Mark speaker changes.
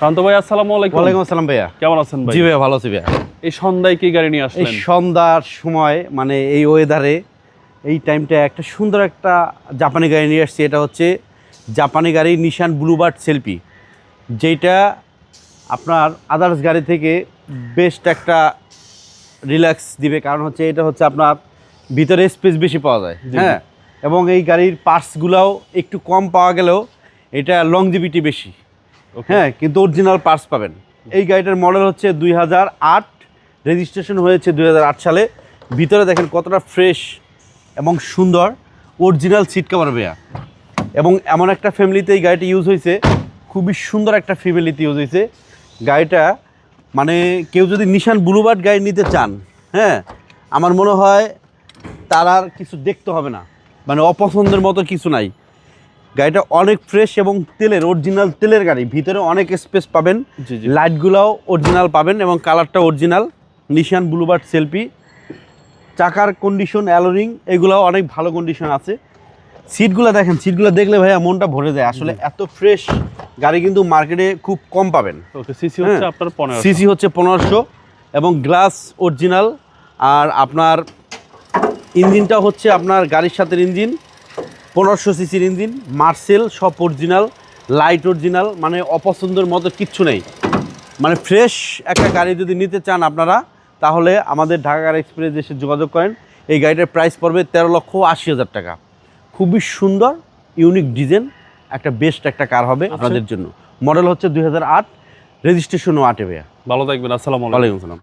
Speaker 1: প্রান্ত ভাই আসসালামু আলাইকুম।
Speaker 2: ওয়ালাইকুম আসসালাম ভাইয়া।
Speaker 1: কেমন আছেন ভাই?
Speaker 2: জি ভাইয়া ভালো আছি ভাইয়া।
Speaker 1: এই সন্ধ্যায় কি গাড়ি নিয়ে
Speaker 2: এই সন্ধ্যার সময় মানে এই ওয়েদারে এই টাইমটা একটা সুন্দর একটা জাপানি গাড়ি নিয়ে আসছি। এটা হচ্ছে জাপানি গাড়ি নিশান ব্লুবার্ড সেলফি যেটা আপনার আদার্স গাড়ি থেকে বেস্ট একটা রিল্যাক্স দিবে। কারণ হচ্ছে এটা হচ্ছে আপনার ভিতরে স্পেস বেশি পাওয়া যায়। হ্যাঁ? এবং এই গাড়ির পার্টসগুলোও একটু কম পাওয়া গেলেও এটা লংজিভিটি বেশি. হ্যাঁ কিন্তু অরিজিনাল পার্টস পাবেন। এই গাড়িটার মডেল হচ্ছে দুই হাজার আট রেজিস্ট্রেশন হয়েছে দুই হাজার আট সালে। ভিতরে দেখেন কতটা ফ্রেশ এবং সুন্দর অরিজিনাল সিট কভার বেয়া এবং এমন একটা ফ্যামিলিতে এই গাড়িটা ইউজ হয়েছে, খুবই সুন্দর একটা ফ্যামিলিতে ইউজ হয়েছে। গাড়িটা মানে কেউ যদি নিশান ব্লুবার্ড গাড়ি নিতে চান হ্যাঁ আমার মনে হয় তার আর কিছু দেখতে হবে না। মানে অপছন্দের মতো কিছু নাই। গাড়িটা অনেক ফ্রেশ এবং তেলের অরিজিনাল তেলের গাড়ি। ভিতরে অনেক স্পেস পাবেন। লাইটগুলোও অরিজিনাল পাবেন এবং কালারটা অরিজিনাল নিশান ব্লুবার্ড সেলফি চাকার কন্ডিশন অ্যালোরিং এগুলোও অনেক ভালো কন্ডিশন আছে। সিটগুলো দেখেন সিটগুলো দেখলে ভাইয়া মনটা ভরে যায়। আসলে এত ফ্রেশ গাড়ি কিন্তু মার্কেটে খুব কম পাবেন।
Speaker 1: সিসি হচ্ছে
Speaker 2: হ্যাঁ।
Speaker 1: আপনার
Speaker 2: সিসি হচ্ছে পনেরোশো এবং গ্লাস অরিজিনাল আর আপনার ইঞ্জিনটা হচ্ছে আপনার গাড়ির সাথে ইঞ্জিন পনেরোশো সিসির ইঞ্জিন মার্সেল সব অরিজিনাল লাইট অরিজিনাল মানে অপছন্দের মতো কিচ্ছু নেই। মানে ফ্রেশ একটা গাড়ি যদি নিতে চান আপনারা তাহলে আমাদের ঢাকা গাড়ি এক্সপ্রেস এসে যোগাযোগ করেন। এই গাড়িটার প্রাইস পড়বে তেরো লক্ষ আশি হাজার টাকা। খুবই সুন্দর ইউনিক ডিজাইন একটা বেস্ট একটা কার হবে আপনাদের জন্য। মডেল হচ্ছে দুই হাজার আট রেজিস্ট্রেশনও আটে ভাইয়া।
Speaker 1: ভালো থাকবেন আসসালামু আলাইকুম।
Speaker 2: আসসালাম।